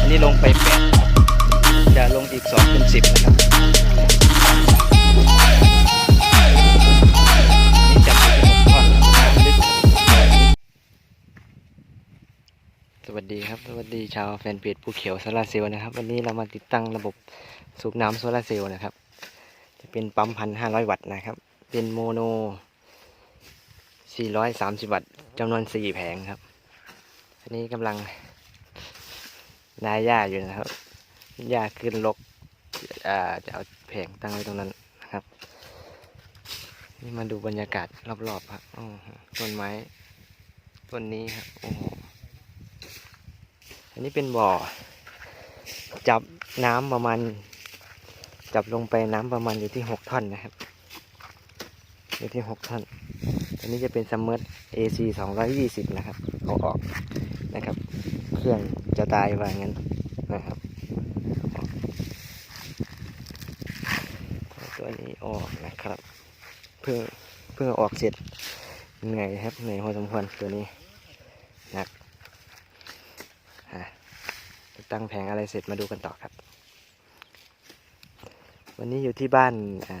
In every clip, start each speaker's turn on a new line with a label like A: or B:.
A: อันนี้ลงไปแปดจะลงอีกสองเป็นสิบนะครับสวัสดีครับสวัสดีชาวแฟนเพจผู้เขียวโซลาเซลล์นะครับ วันนี้เรามาติดตั้งระบบสูบน้ำโซลาเซลล์นะครับ จะเป็นปั๊มพันห้าร้อยวัตต์นะครับ เป็นโมโน สี่ร้อยสามสิบวัตต์จำนวนสี่แผงครับ อันนี้กำลังนายหญ้าอยู่นะครับหญ้าขึ้นลกจะเอาแผงตั้งไว้ตรงนั้นนะครับ นี่มาดูบรรยากาศรอบๆครับต้นไม้ต้นนี้ครับโอ้โหอันนี้เป็นบ่อ จับน้ำประมาณ จับลงไปน้ำประมาณอยู่ที่หกท่อนนะครับ อยู่ที่หกท่อน นนี้จะเป็นซัมเมอร์ AC สองร้อยยี่สิบนะครับเอาออกนะครับ เครื่องจะตายว่างั้นนะครับตัวนี้ออกนะครับ เพื่อเพื่อออกเสร็จเหนื่อยครับเหนื่อยพอสมควรตัวนี้หนักอะตั้งแผงอะไรเสร็จมาดูกันต่อครับ วันนี้อยู่ที่บ้านอ่า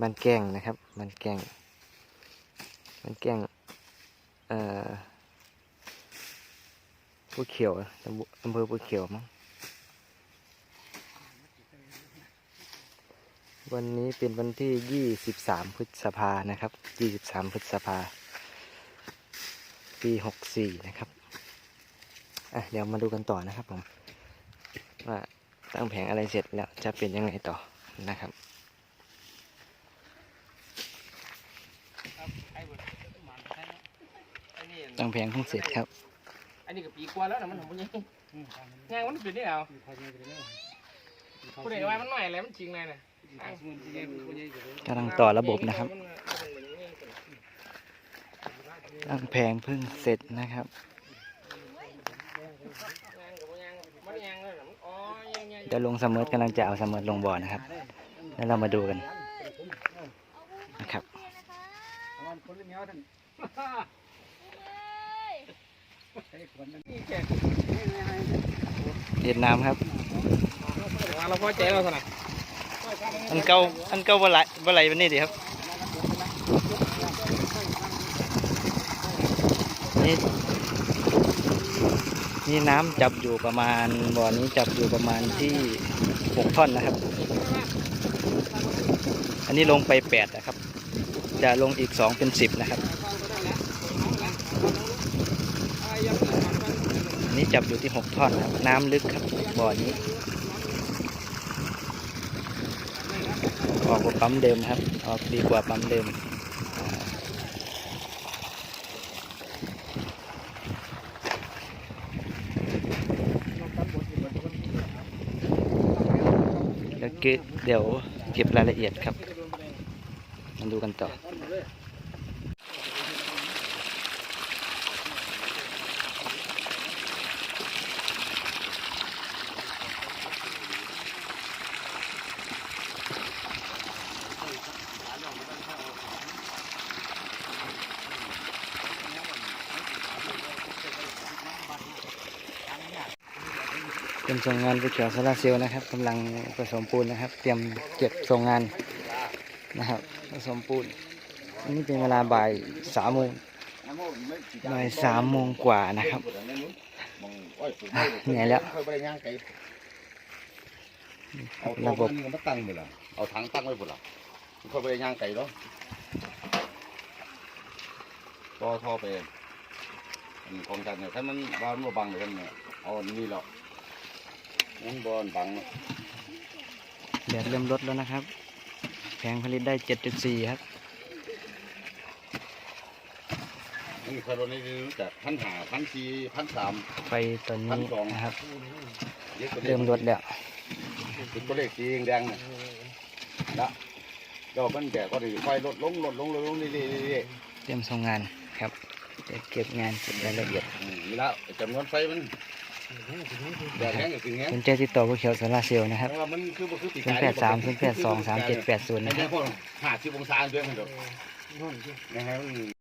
A: บ้านแก้งนะครับบ้านแก้ง บ้านแก้งเอ่อผู้เขียวอำเภอผู้เขียวมั้งวันนี้เป็นวันที่ 23 พฤษภานะครับ 23 พฤษภา ปี 64 นะครับ อะ เดี๋ยวมาดูกันต่อนะครับผม ว่าตั้งแผงอะไรเสร็จแล้วจะเป็นยังไงต่อนะครับ ตั้งแผงเพิ่งเสร็จครับ
B: อันนี้ก็ปีกว่าแล้วนะมันทำมันยังงานมันเป็นได้เอาผู้ใดว่ามันหน่อยอะไรมันจริงเลยนะ
A: กำลังต่อระบบนะครับตั้งแผงเพิ่งเสร็จนะครับเดี๋ยวลงเสมอร์กำลังจะเอาเสมอร์ลงบ่อนะครับ แล้วเรามาดูกันนะครับ เวียดนามครับ
B: เราพอใจเราสนะ
A: อันเก่าอันเก่าบ่ไหลบ่ไหลวันนี้ดิครับ นี่นี่น้ำจับอยู่ประมาณบ่อนี้จับอยู่ประมาณที่หกท่อนนะครับ อันนี้ลงไปแปดนะครับ จะลงอีกสองเป็นสิบนะครับ อั นี้จับอยู่ที่หกท่อนครับ น้ำลึกครับบ่อนี้ออกกว่าปั๊มเดิมครับ ออกดีกว่าปั๊มเดิมอ่าเดี๋ยวเดี๋ยวเก็บรายละเอียดครับ มาดูกันต่อ เป็นส่งงานไปเขียวโซลารเซลล์นะครับกำลังผสมปูนนะครับ เตรียมเก็บส่งงานนะครับผสมปูนอันนี้เป็นเวลาบ่ายสามโมงบ่ายสามโมงกว่านะครับเหนื่อยแล้ว
C: เอา
A: ระบบ
C: มันตั้งไปละเอาถังตั้งไว้บุละค่อยไปย่างไก่เนาะต่อท่อไปของจันเนี่ยถ้ามันบานมาบังเลยท่านเนี่ยเอาอันนี้แล้ว มันบอนบังเนาะ
A: แดดเริ่มลดแล้วนะครับ แผงผลิตได้เจ็ดจุดสี่ครับ
C: นี่คารถนี่รู้จักพันหาพันสี่พันสาม
A: ไฟตอนนี้นะครับ
C: เยอะกว่านี้
A: เริ่มลดแล้ว
C: เป็นตัวเลขสีแดงๆเนี่ยละเดี๋ยวมันแดดก็ดีไฟลดลงลดลงลดลงนี่นี่นี่
A: เตรียมส่งงานครับเดี๋ยวเก็บงานเก็บรายละเอียด
C: อืมนี่แล้วจำนวนไฟมันแดดแห้งกับ สิ่งแห้ง
A: สนใจติดต่อผู้เขียวโซลาร์เซลล์นะครับ
C: แต่ว่ามันคือบ่คือปี
A: ศูนย์แปดสามศูนย์แปดสองสามเจ็ดแปดศูนย์
C: ไม่
A: นะค
C: ใช่
A: รับ
C: พวกหาสิบองศาเดือนกันดอกนะฮะ